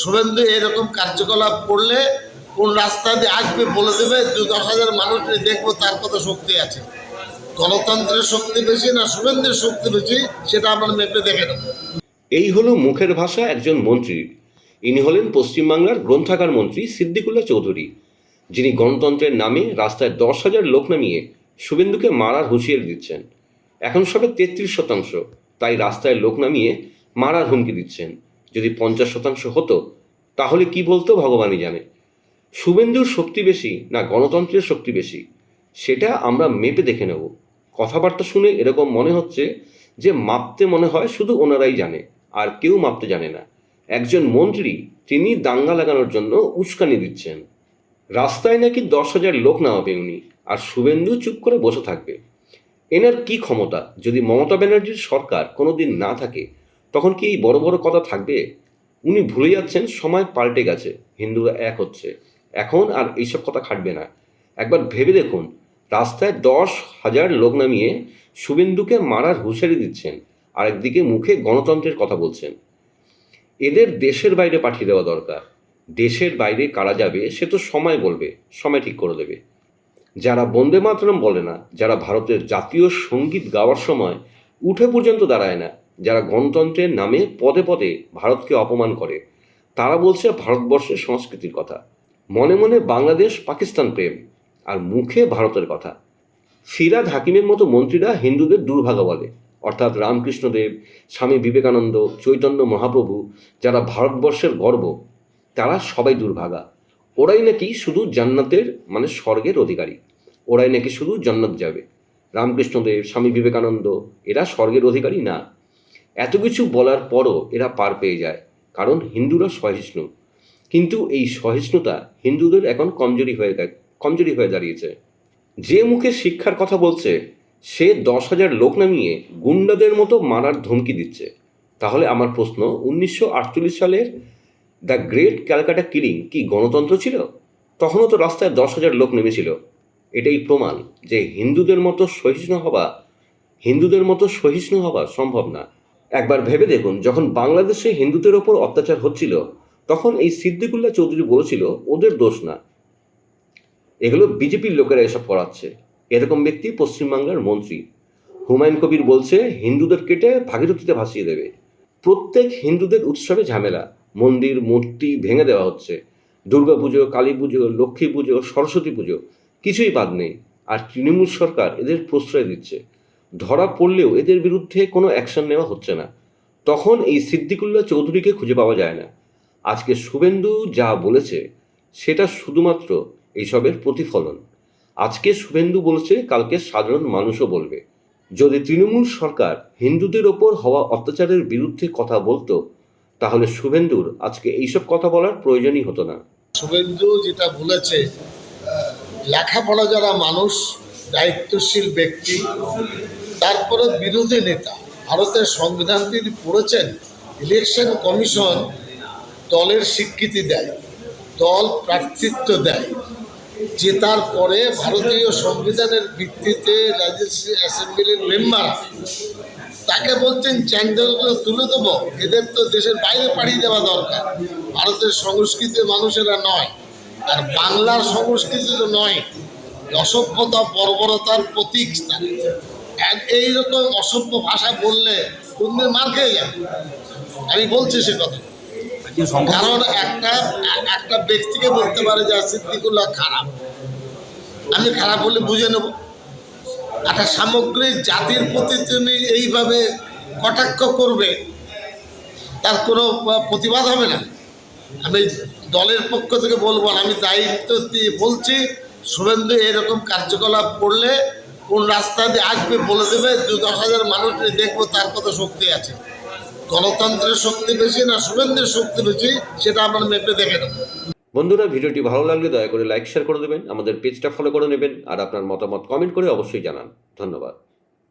শুভেন্দু এরকম কার্যকলাপ করলে কোন রাস্তা দিয়ে আসবে বলে দেবে? দু দশ হাজার মানুষ দেখব তার কত শক্তি আছে। গণতন্ত্রের শক্তি বেশি না শুভেন্দুর শক্তি বেশি, সেটা আমরা মেপে দেখে নেব। এই হলো মুখের ভাষা একজন মন্ত্রী। ইনি হলেন পশ্চিমবাংলার গ্রন্থাগার মন্ত্রী সিদ্দিকুল্লাহ চৌধুরী, যিনি গণতন্ত্রের নামে রাস্তায় দশ হাজার লোক নামিয়ে শুভেন্দুকে মারার হুঁশিয়ারি দিচ্ছেন। এখন সবে তেত্রিশ শতাংশ তাই রাস্তায় লোক নামিয়ে মারার হুমকি দিচ্ছেন। যদি পঞ্চাশ শতাংশ হতো, তাহলে কি বলতো ভগবানই জানে। শুভেন্দুর শক্তি বেশি না গণতন্ত্রের শক্তি বেশি, সেটা আমরা মেপে দেখে নেব। কথাবার্তা শুনে এরকম মনে হচ্ছে যে মাপতে মনে হয় শুধু ওনারাই জানে, আর কেউ মাপতে জানে না। একজন মন্ত্রী, তিনি দাঙ্গা লাগানোর জন্য উস্কানি দিচ্ছেন। রাস্তায় নাকি দশ হাজার লোক নামাবে উনি, আর শুভেন্দু চুপ করে বসে থাকবে। এনার কি ক্ষমতা? যদি মমতা ব্যানার্জির সরকার কোনোদিন না থাকে তখন কি এই বড় বড় কথা থাকবে? উনি ভুলে যাচ্ছেন, সময় পাল্টে গেছে। হিন্দুরা এক হচ্ছে। এখন আর এইসব কথা খাটবে না। একবার ভেবে দেখুন, রাস্তায় দশ হাজার লোক নামিয়ে শুভেন্দুকে মারার হুঁশিয়ারি দিচ্ছেন আর একদিকে মুখে গণতন্ত্রের কথা বলছেন। এদের দেশের বাইরে পাঠিয়ে দেওয়া দরকার। দেশের বাইরে কারা যাবে, সে তো সময় বলবে, সময় ঠিক করে দেবে। যারা বন্দে মাতরম বলে না, যারা ভারতের জাতীয় সংগীত গাওয়ার সময় উঠে পর্যন্ত দাঁড়ায় না যারা গণতন্ত্রের নামে পদে পদে ভারতকে অপমান করে, তারা বলছে ভারতবর্ষের সংস্কৃতির কথা। মনে মনে বাংলাদেশ পাকিস্তান প্রেম, আর মুখে ভারতের কথা। ফিরাদ হাকিমের মতো মন্ত্রীরা হিন্দুদের দুর্ভাগা বলে, অর্থাৎ রামকৃষ্ণদেব, স্বামী বিবেকানন্দ, চৈতন্য মহাপ্রভু, যারা ভারতবর্ষের গর্ব, তারা সবাই দুর্ভাগা। ওরাই নাকি শুধু জান্নাতের মানে স্বর্গের অধিকারী। ওরাই নাকি শুধু জান্নাত যাবে। রামকৃষ্ণদেব, স্বামী বিবেকানন্দ, এরা স্বর্গের অধিকারী না। এত কিছু বলার পরও এরা পার পেয়ে যায়, কারণ হিন্দুরা সহিষ্ণু। কিন্তু এই সহিষ্ণুতা হিন্দুদের এখন কমজোরি হয়ে কমজোরি হয়ে দাঁড়িয়েছে। যে মুখে শিক্ষার কথা বলছে, সে দশ হাজার লোক নামিয়ে গুন্ডাদের মতো মারার ধমকি দিচ্ছে। তাহলে আমার প্রশ্ন, উনিশশো আটচল্লিশ সালের দ্য গ্রেট ক্যালকাটা কিলিং কি গণতন্ত্র ছিল? তখনও তো রাস্তায় দশ হাজার লোক নেমেছিল। এটাই প্রমাণ যে হিন্দুদের মতো সহিষ্ণু হওয়া, হিন্দুদের মতো সহিষ্ণু হওয়া সম্ভব না। একবার ভেবে দেখুন, যখন বাংলাদেশে হিন্দুদের ওপর অত্যাচার হচ্ছিল, তখন এই সিদ্দিকুল্লাহ চৌধুরী বলেছিল, ওদের দোষ না। এগুলো বিজেপির লোকেরা এসব করাচ্ছে এরকম ব্যক্তি পশ্চিমবাংলার মন্ত্রী। হুমায়ুন কবির বলছে, হিন্দুদের কেটে ভাগীরথীতে ভাসিয়ে দেবে। প্রত্যেক হিন্দুদের উৎসবে ঝামেলা। মন্দির, মূর্তি ভেঙে দেওয়া হচ্ছে। দুর্গা পুজো, কালী পুজো, লক্ষ্মী পুজো, সরস্বতী পুজো, কিছুই বাদ নেই। আর তৃণমূল সরকার এদের প্রশ্রয় দিচ্ছে। ধরা পড়লেও এদের বিরুদ্ধে কোনো অ্যাকশন নেওয়া হচ্ছে না। তখন এই সিদ্দিকুল্লাহ চৌধুরীকে খুঁজে পাওয়া যায় না। আজকে শুভেন্দু যা বলেছে, সেটা শুধুমাত্র এইসবের প্রতিফলন। আজকে শুভেন্দু বলছে, কালকে সাধারণ মানুষও বলবে। যদি তৃণমূল সরকার হিন্দুদের ওপর হওয়া অত্যাচারের বিরুদ্ধে কথা বলতো, তাহলে শুভেন্দুর আজকে এইসব কথা বলার প্রয়োজনই হতো না। শুভেন্দু যেটা বলেছে লেখাপড়া যারা মানুষ, দায়িত্বশীল ব্যক্তি তারপরে বিরোধী নেতা ভারতের সংবিধান তিনি পড়েছেন ইলেকশন কমিশন দলের স্বীকৃতি দেয়, দল প্রার্থিত্ব দেয়। জেতার পরে ভারতীয় সংবিধানের ভিত্তিতে লেজিসলেটিভ অ্যাসেম্বলির মেম্বার তাকে বলছেন, চ্যান্ডেলগুলো তুলে দেবো, এদের তো দেশের বাইরে পাঠিয়ে দেওয়া দরকার। ভারতের সংস্কৃতির মানুষেরা নয়, আর বাংলার সংস্কৃতি তো নয়। অসভ্যতা, বর্বরতার প্রতীক তারা। এইরকম অসভ্য ভাষা বললে কোনদিন মার খেয়ে যাবে। আমি বলছি সে কথা। কারণ একটা একটা ব্যক্তিকে বলতে পারে যে সিদ্দিকুল্লাহ খারাপ। আমি খারাপ বলে বুঝে নেব। একটা সামগ্রিক জাতির প্রতি তুমি এইভাবে কটাক্ষ করবে তার কোনো প্রতিবাদ হবে না। আমি দলের পক্ষ থেকে বলব আমি দায়িত্ব দিয়ে বলছি শুভেন্দু এরকম কার্যকলাপ করলে কোন রাস্তা দিয়ে আসবে বলে দেবে, দু দশ হাজার মানুষ দেখব তার কত শক্তি আছে। গণতন্ত্রের শক্তি বেশি না সুরেন্দ্রের শক্তি বেশি, সেটা আমরা মেপে দেখে নেব। বন্ধুরা, ভিডিওটি ভালো লাগলে দয়া করে লাইক শেয়ার করে দেবেন। আমাদের পেজটা ফলো করে নেবেন আর আপনার মতামত কমেন্ট করে অবশ্যই জানান। ধন্যবাদ।